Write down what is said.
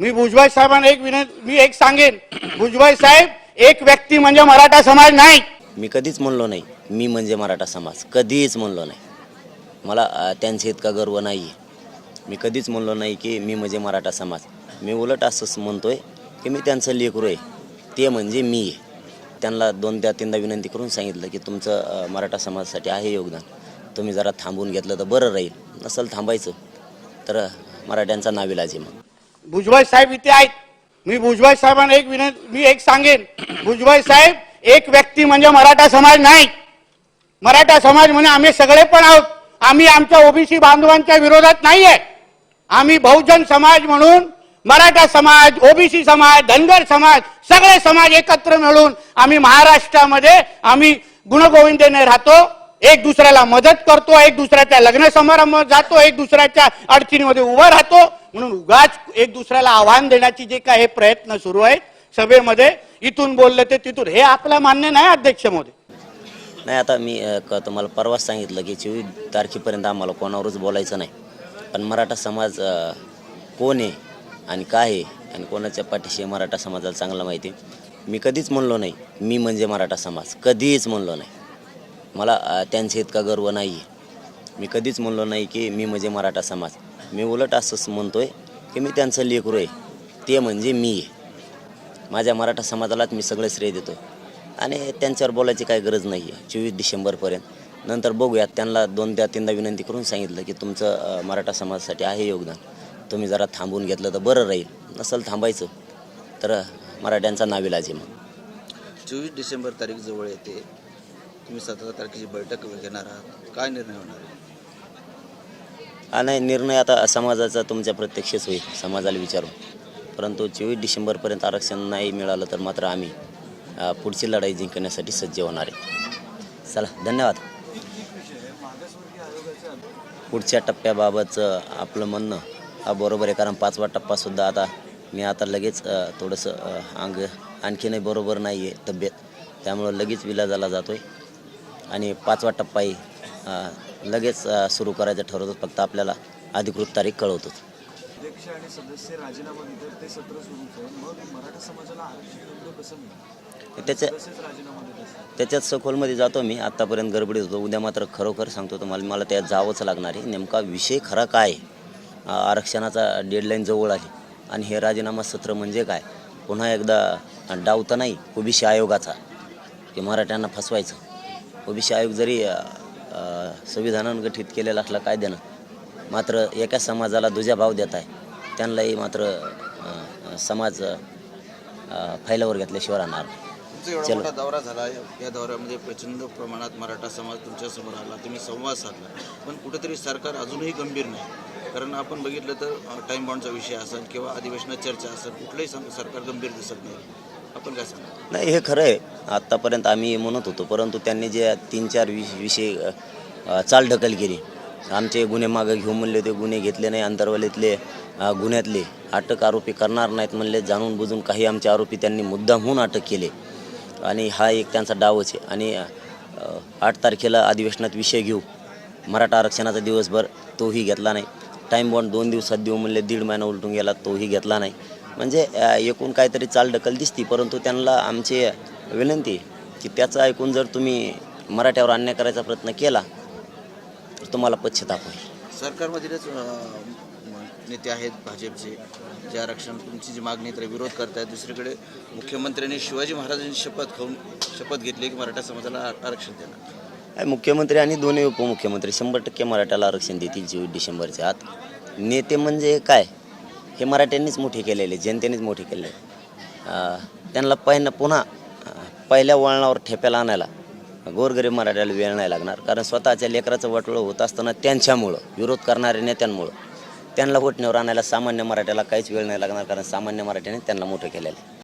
मी भुजबळ साहेबांना एक विनंती मी एक सांगेन. भुजबळ साहेब एक व्यक्ती म्हणजे मराठा समाज नाही. मी कधीच म्हणलो नाही मी म्हणजे मराठा समाज कधीच म्हणलो नाही. मला त्यांचा त्यांच्या इतका गर्व नाही आहे मी कधीच म्हणलो नाही की मी म्हणजे मराठा समाज. मी उलट असंच म्हणतोय की मी त्यांचं लेकरू आहे. ते म्हणजे मी आहे. त्यांना दोनदा तीनदा विनंती करून सांगितलं की तुमचं मराठा समाजासाठी आहे योगदान. तुम्ही जरा थांबून घेतलं तर बरं राहील. नसेल थांबायचं तर मराठ्यांचा नाविलाज आहे मग. भुजबळ साहेब इथे आहेत. मी भुजबळ साहेबांना एक विनंती मी एक सांगेन. भुजबळ साहेब एक व्यक्ती म्हणजे मराठा समाज नाही. मराठा समाज म्हणजे आम्ही सगळे पण आहोत. आम्ही आमच्या ओबीसी बांधवांच्या विरोधात नाही आहे आम्ही बहुजन समाज म्हणून मराठा समाज ओबीसी समाज धनगर समाज सगळे समाज एकत्र मिळून आम्ही महाराष्ट्रामध्ये आम्ही गुणगोविंदेने राहतो. एक दुसऱ्याला मदत करतो एक दुसऱ्याच्या लग्न समारंभात जातो एक दुसऱ्याच्या अडचणीमध्ये उभं राहतो. म्हणून उगाच एक दुसऱ्याला आव्हान देण्याची जे काय हे प्रयत्न सुरू आहेत सभेमध्ये इथून बोलले ते तिथून. हे आपलं मान्य नाही अध्यक्ष मोदी. नाही आता मी अ, तुम्हाला परवाच सांगितलं की चोवीस तारखेपर्यंत आम्हाला कोणावरच बोलायचं नाही. पण मराठा समाज कोण आहे आणि काय आहे आणि कोणाच्या पाठीशी मराठा समाजाला चांगलं माहिती आहे? मी कधीच म्हणलो नाही. मी म्हणजे मराठा समाज. कधीच म्हणलो नाही. मला अ, त्यांच्या इतका गर्व नाही आहे मी कधीच म्हणलो नाही की मी म्हणजे मराठा समाज. मी उलट असंच म्हणतो आहे की मी त्यांचं लेकरू आहे. ते म्हणजे मी आहे. माझ्या मराठा समाजालाच मी सगळं श्रेय देतो. आणि त्यांच्यावर बोलायची काही गरज नाही आहे चोवीस डिसेंबरपर्यंत. नंतर बघूयात. त्यांना दोनदा तीनदा विनंती करून सांगितलं की तुमचं मराठा समाजासाठी आहे योगदान. तुम्ही जरा थांबून घेतलं तर बरं राहील. नसेल थांबायचं तर मराठ्यांचा नाविलाज आहे मग चोवीस डिसेंबर तारीख जवळ येते. तुम्ही सतरा तारखेची बैठक घेणार आहात. काय निर्णय होणार आहे? हा नाही निर्णय आता समाजाचा तुमच्या प्रत्यक्षच होईल समाजाला विचारून. परंतु चोवीस डिसेंबरपर्यंत आरक्षण नाही मिळालं तर मात्र आम्ही अ, पुढची लढाई जिंकण्यासाठी सज्ज होणार आहे. चला धन्यवाद. पुढच्या टप्प्याबाबतचं आपलं म्हणणं हा बरोबर आहे कारण पाचवा टप्पासुद्धा आता मी आता लगेच अ, थोडंसं अ, अंग आणखीनही बरोबर नाही आहे तब्येत. त्यामुळं लगेच विलाजाला जातो आहे आणि पाचवा टप्पाही अ, लगेच सुरू करायचं ठरवतो. फक्त आपल्याला अधिकृत तारीख कळवतो. अध्यक्ष आणि सदस्य राजीनामा देतात ते सत्र सुरूच आहे मग मराठा समाजाला आरक्षण नेमकं कसं मिळेल त्याच्या त्याच्यात सखोलमध्ये जातो मी. आत्तापर्यंत गडबडीत होतो. उद्या मात्र खरोखर सांगतो तुम्हाला मला त्यात जावंच लागणार आहे. नेमका विषय खरा काय? आरक्षणाचा डेडलाईन जवळ आली आणि हे राजीनामा सत्र म्हणजे काय? पुन्हा एकदा डाव तर नाही. ओबीसी आयोगाचा. की मराठ्यांना फसवायचं. ओबीसी आयोग जरी संविधानानं गठीत केलेला असला कायद्यानं मात्र एका समाजाला दुजा भाव देत आहे. त्यांनाही मात्र समाज फैलावर घेतल्याशिवाय राहणार. एवढा दौरा झाला या दौऱ्यामध्ये प्रचंड प्रमाणात मराठा समाज तुमच्यासमोर आला. तुम्ही संवाद साधला. पण कुठेतरी सरकार अजूनही गंभीर नाही. कारण आपण बघितलं तर टाईम बॉन्डचा विषय असेल किंवा अधिवेशनात चर्चा असेल कुठलंही सरकार गंभीर दिसत नाही. आपण काय सांगा नाही हे खरं आहे आत्तापर्यंत आम्ही म्हणत होतो परंतु त्यांनी जे तीन चार विष विषय अ, ढकल केली. आमचे गुन्हे मागं घेऊन म्हणले ते गुन्हे घेतले नाही अंतर्वलीतले अ, गुन्ह्यातले. अटक आरोपी करणार नाहीत म्हणले जाणून बुजून काही आमचे आरोपी त्यांनी मुद्दामहून अटक केले. आणि हा एक त्यांचा डावच आहे. आणि अ, आठ तारखेला अधिवेशनात विषय घेऊ. मराठा आरक्षणाचा दिवसभर तोही घेतला नाही. टाईम बॉन्ड दोन दिवसात देऊ म्हणले दीड महिना उलटून गेला तोही घेतला नाही. म्हणजे एकूण काहीतरी चालढकल दिसती परंतु त्यांना आमची विनंती की त्याचं ऐकून जर तुम्ही मराठ्यावर अन्याय करायचा प्रयत्न केला तर तुम्हाला पश्चाताप होईल सरकारमधीलच नेते आहेत भाजपचे जे आरक्षण तुमची जी मागणी त्याला विरोध करतायत. दुसरीकडे मुख्यमंत्र्यांनी शिवाजी महाराजांची शपथ खाऊन शपथ घेतली की मराठा समाजाला आरक्षण देणार. आहे, मुख्यमंत्री आणि दोन्ही उपमुख्यमंत्री शंभर टक्के मराठ्याला आरक्षण देतील चोवीस डिसेंबरच्या आत. नेते म्हणजे काय? हे मराठ्यांनीच मोठे केलेले जनतेनेच मोठे केले त्यांना पहिनं पुन्हा पहिल्या वळणावर ठेप्याला आणायला गोरगरीब मराठ्याला वेळ नाही लागणार. कारण स्वतःच्या लेकराचं वाटोळं होत असताना त्यांच्यामुळं विरोध करणाऱ्या नेत्यांमुळं त्यांना वटण्यावर आणायला सामान्य मराठ्याला काहीच वेळ नाही लागणार. कारण सामान्य मराठ्याने त्यांना मोठं केलेलं आहे.